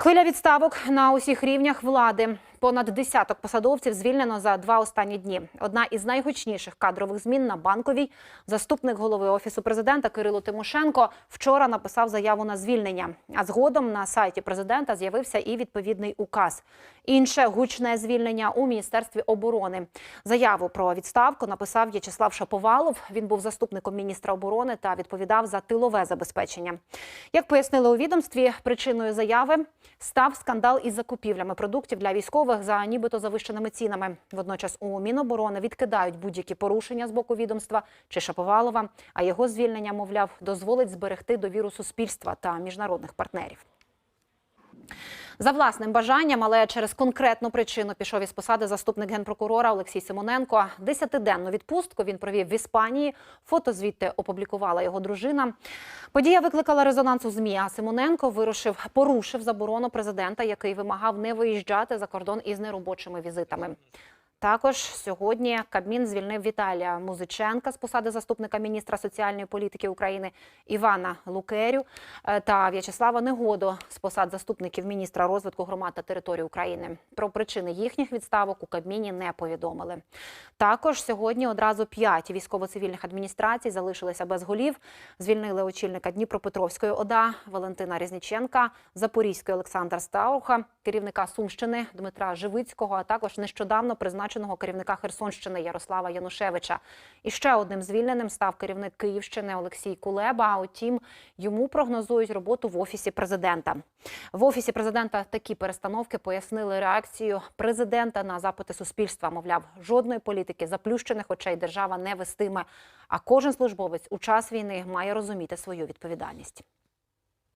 Хвиля відставок на усіх рівнях влади. Понад десяток посадовців звільнено за два останні дні. Одна із найгучніших кадрових змін на банковій. Заступник голови офісу президента Кирило Тимошенко вчора написав заяву на звільнення. А згодом на сайті президента з'явився і відповідний указ. Інше гучне звільнення у міністерстві оборони. Заяву про відставку написав В'ячеслав Шаповалов. Він був заступником міністра оборони та відповідав за тилове забезпечення. Як пояснили у відомстві, причиною заяви став скандал із закупівлями продуктів для військових за нібито завищеними цінами. Водночас у Міноборони відкидають будь-які порушення з боку відомства чи Шаповалова. А його звільнення, мовляв, дозволить зберегти довіру суспільства та міжнародних партнерів. За власним бажанням, але через конкретну причину пішов із посади заступник генпрокурора Олексій Симоненко. Десятиденну відпустку він провів в Іспанії. Фото звідти опублікувала його дружина. Подія викликала резонанс у змі. А Симоненко вирушив, порушив заборону президента, який вимагав не виїжджати за кордон із неробочими візитами. Також сьогодні Кабмін звільнив Віталія Музиченка з посади заступника міністра соціальної політики України Івана Лукерю е, та В'ячеслава Негоду з посад заступників міністра розвитку громад та територій України. Про причини їхніх відставок у Кабміні не повідомили. Також сьогодні одразу п'ять військово-цивільних адміністрацій залишилися без голів. Звільнили очільника Дніпропетровської ОДА Валентина Різніченка, Запорізької Олександра Стауха, керівника Сумщини Дмитра Живицького, а також нещодавно призначеного керівника Херсонщини Ярослава Янушевича. І ще одним звільненим став керівник Київщини Олексій Кулеба. А утім, йому прогнозують роботу в офісі президента. В офісі президента такі перестановки пояснили реакцію президента на запити суспільства. Мовляв, жодної політики заплющених очей держава не вестиме. А кожен службовець у час війни має розуміти свою відповідальність.